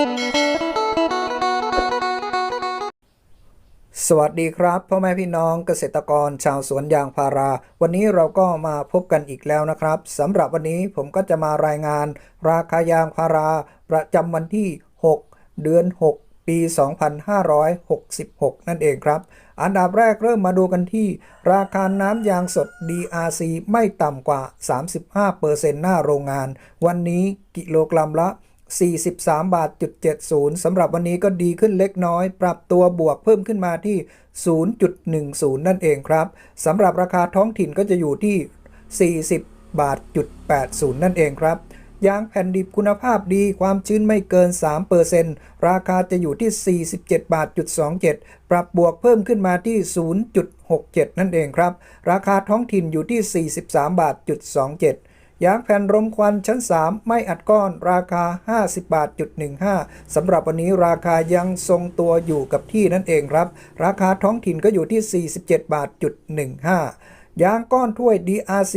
สวัสดีครับพ่อแม่พี่น้องเกษตรกรชาวสวนยางพารา วันนี้เราก็มาพบกันอีกแล้วนะครับสำหรับวันนี้ผมก็จะมารายงาน ราคายางพารา ประจำวันที่ 6 เดือน 6 ปี 2566 นั่นเองครับ อันดับแรกเริ่มมาดูกันที่ ราคาน้ำยางสด DRC ไม่ต่ำกว่า 35%หน้าโรงงาน วันนี้กิโลกรัมละ 43 บาทจุด70สำหรับวันนี้ก็ดีขึ้นเล็กน้อย ปรับตัวบวกเพิ่มขึ้นมาที่ 0.10 นั่นเองครับสำหรับราคาท้องถิ่นก็จะอยู่ที่ 40 บาทจุด80 นั่นเองครับยางแผ่นดิบคุณภาพดีความชื้นไม่เกิน 3%ราคาจะอยู่ที่ 47 บาทจุด27 ปรับบวกเพิ่มขึ้นมาที่ 0.67 นั่นเองครับ ราคาท้องถิ่นอยู่ที่ 43 บาทจุด27 ยางแผ่นรมควันชั้น 3 ไม่อัดก้อนราคา 50บาทจุด15สำหรับวันนี้ราคายังทรงตัวอยู่กับที่นั่นเองครับ ราคาท้องถิ่นก็อยู่ที่ 47บาทจุด15ยางก้อนถ้วย DRC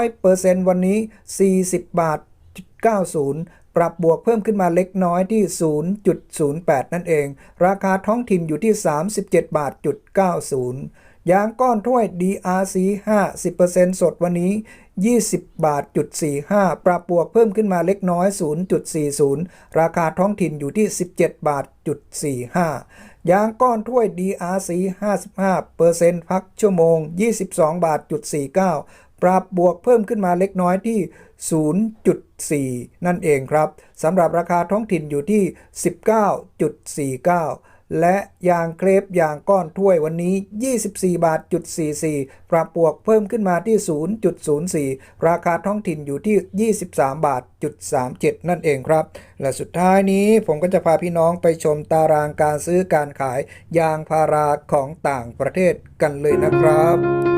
100%วันนี้ 40 บาท 90ปรับบวกเพิ่มขึ้นมาเล็กน้อยที่ 0.08 นั่นเอง ราคาท้องถิ่นอยู่ที่ 37 บาทจุด90 ยางก้อนถ้วย DRC 50%สดวันนี้ 20 บาทจุด45 ปรับบวกเพิ่มขึ้นมาเล็กน้อย 0.40 ราคาท้องถิ่นอยู่ที่ 17 บาทจุด45 ยางก้อนถ้วย DRC 55%พักชั่วโมง 22 บาทจุด49ปรับบวกเพิ่มขึ้นมาเล็กน้อยที่ 0.4 นั่นเองครับ สำหรับราคาท้องถิ่นอยู่ที่ 19.49 และยางเครปยางก้อนถ้วยวันนี้ 24 บาทจุด44ปรับปวกเพิ่มขึ้นมาที่ 0.04 ราคาท้องถิ่นอยู่ที่ 23 บาทจุด37 นั่นเองครับ และสุดท้ายนี้ผมก็จะพาพี่น้องไปชมตารางการซื้อการขายยางพาราของต่างประเทศกันเลยนะครับ